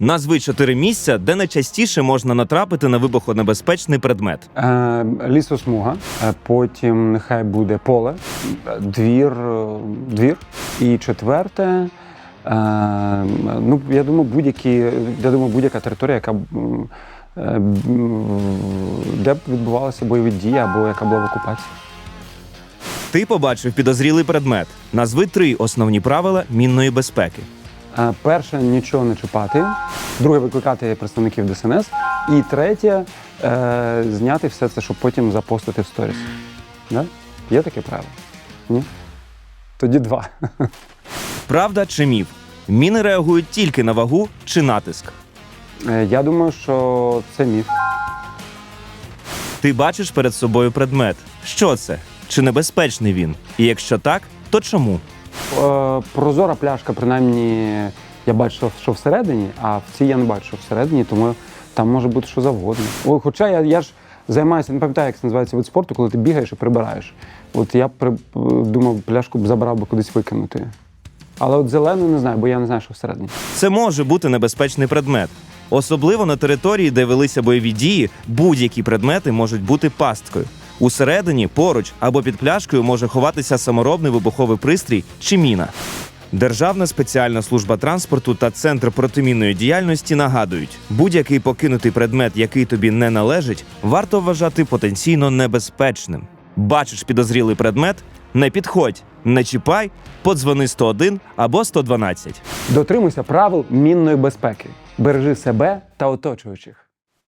Назви чотири місця, де найчастіше можна натрапити на вибухонебезпечний предмет. Е, лісосмуга, е, потім нехай буде поле, двір, е, двір. І четверте, е, ну, я думаю, будь-які, я думаю, будь-яка територія, яка м, е, де б відбувалися бойові дії або яка була в окупації. Ти побачив підозрілий предмет. Назви три основні правила мінної безпеки. Е, Перше нічого не чіпати, друге викликати представників ДСНС, і третє е, зняти все це, щоб потім запостити в сторіс. Да? Є таке правило? Ні? Тоді два. Правда чи міф? Міни реагують тільки на вагу чи натиск. Е, Я думаю, що це міф. Ти бачиш перед собою предмет. Що це? Чи небезпечний він? І якщо так, то чому? Е, Прозора пляшка, принаймні, я бачу, що всередині, а в цій я не бачу, що всередині, тому там може бути що завгодно. О, хоча я, я ж займаюся, не пам'ятаю, як це називається вид спорту, коли ти бігаєш і прибираєш. От я при, думав, пляшку б забрав би кудись викинути. Але от зелену не знаю, бо я не знаю, що всередині. Це може бути небезпечний предмет. Особливо на території, де велися бойові дії, будь-які предмети можуть бути пасткою. Усередині, поруч або під пляшкою може ховатися саморобний вибуховий пристрій чи міна. Державна спеціальна служба транспорту та центр протимінної діяльності нагадують, будь-який покинутий предмет, який тобі не належить, варто вважати потенційно небезпечним. Бачиш підозрілий предмет, не підходь, не чіпай, подзвони 101 або 112. Дотримуйся правил мінної безпеки. Бережи себе та оточуючих.